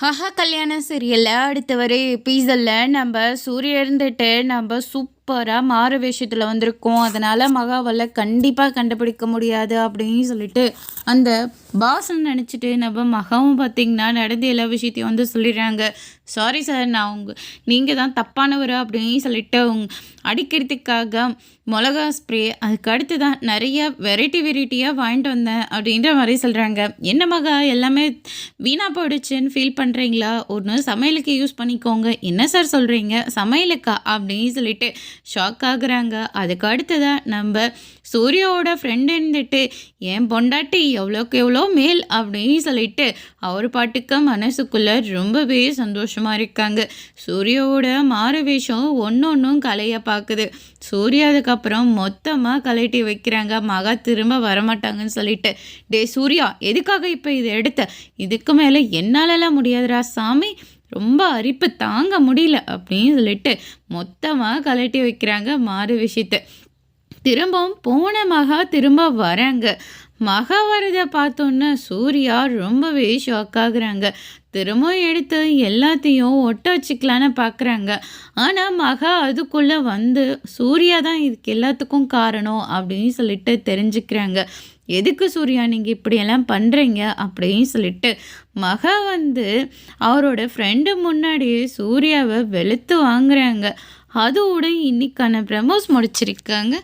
Haha கல்யாணம் சரியில்லை அடுத்து வர எபிசோடில் நம்ம சூரிய இருந்துட்டு நம்ம சூப் சூப்பராக மாறு வேஷத்தில் வந்திருக்கும். அதனால் மகாவால் கண்டிப்பாக கண்டுபிடிக்க முடியாது அப்படின்னு சொல்லிட்டு அந்த பாஸ்ன்னு நினச்சிட்டு நம்ம மகாவும் பார்த்திங்கன்னா நடந்த எல்லா விஷயத்தையும் வந்து சொல்லிடுறாங்க. சாரி சார் நான் உங்க நீங்கள் தான் தப்பானவர் அப்படின்னு சொல்லிட்டு உங் அடிக்கிறதுக்காக மிளகா ஸ்ப்ரே அதுக்கு அடுத்து தான் நிறைய வெரைட்டி வெரைட்டியாக வாங்கிட்டு வந்தேன் அப்படின்ற மாதிரி சொல்கிறாங்க என்ன மகா எல்லாமே வீணாக போயிடுச்சுன்னு ஃபீல் பண்ணுறீங்களா ஒன்று சமையலுக்கு யூஸ் பண்ணிக்கோங்க. என்ன சார் சொல்கிறீங்க சமையலுக்கா? அப்படின்னு சொல்லிட்டு ஷாக் ஆகுறாங்க. அதுக்கு அடுத்ததான் நம்ம சூர்யாவோட ஃப்ரெண்டு இருந்துட்டு என் பொண்டாட்டி எவ்வளோக்கு எவ்வளோ மேல்? அப்படின்னு சொல்லிட்டு அவர் பாட்டுக்கு மனசுக்குள்ளே ரொம்பவே சந்தோஷமாக இருக்காங்க. சூர்யாவோட மாறு வேஷம் ஒன்று ஒன்றும் கலையை பார்க்குது சூர்யா அதுக்கப்புறம் மொத்தமாக கலட்டி வைக்கிறாங்க. மகா திரும்ப வரமாட்டாங்கன்னு சொல்லிட்டு. டே சூர்யா எதுக்காக இப்போ இதை எடுத்த? இதுக்கு மேலே என்னாலலாம் முடியாதுரா சாமி. ரொம்ப அரிப்பு தாங்க முடியல அப்படின்னு சொல்லிட்டு மொத்தமாக கலட்டி வைக்கிறாங்க மாறு விஷயத்தை திரும்பவும் போன மகா திரும்ப வராங்க. மகா வரதை பார்த்தோன்னே சூர்யா ரொம்பவே ஷாக் ஆகுறாங்க. திரும்ப எடுத்து எல்லாத்தையும் ஒட்ட வச்சுக்கலான்னு பார்க்குறாங்க. ஆனால் மகா அதுக்குள்ளே வந்து சூர்யா தான் இதுக்கு எல்லாத்துக்கும் காரணம் அப்படின்னு சொல்லிட்டு தெரிஞ்சுக்கிறாங்க. எதுக்கு சூர்யா நீங்கள் இப்படியெல்லாம் பண்ணுறீங்க அப்படின்னு சொல்லிட்டு மகா வந்து அவரோட ஃப்ரெண்டு முன்னாடியே சூர்யாவை வெளுத்து வாங்குறாங்க. அதோட இன்னைக்கான ப்ரமோஸ் முடிச்சிருக்காங்க.